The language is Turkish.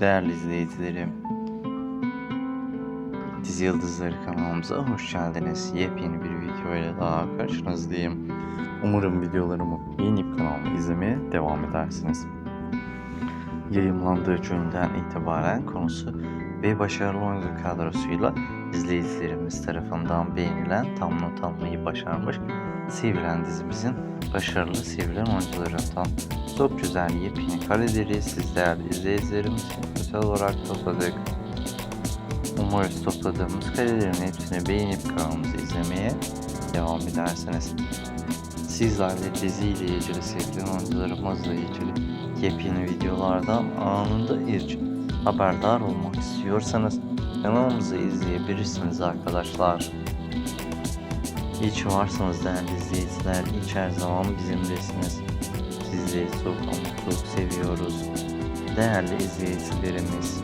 Değerli izleyicilerim, Dizi Yıldızları kanalımıza hoş geldiniz. Yepyeni bir video ile daha karşınızdayım. Umarım videolarımı beğenip kanalımı izlemeye devam edersiniz. Yayınlandığı günden itibaren konusu ve başarılı oyuncu kadrosuyla izleyicilerimiz tarafından beğenilen tam not almayı başarmış Sevilen dizimizin başarılı sevilen oyuncularından çok güzel yepyeni kareleri siz değerli izleyicilerimiz özel olarak topladık. Umarız topladığımız karelerin hepsini beğenip kanalımızı izlemeye devam edersiniz. Sizler de dizi ile ilgili sevilen oyuncularımızla ilgili yepyeni videolardan anında ilk haberdar olmak istiyorsanız kanalımızı izleyebilirsiniz arkadaşlar. İyi ki varsınız değerli izleyiciler. İyi her zaman bizimlesiniz. Sizi çok ama çok seviyoruz. Değerli izleyicilerimiz.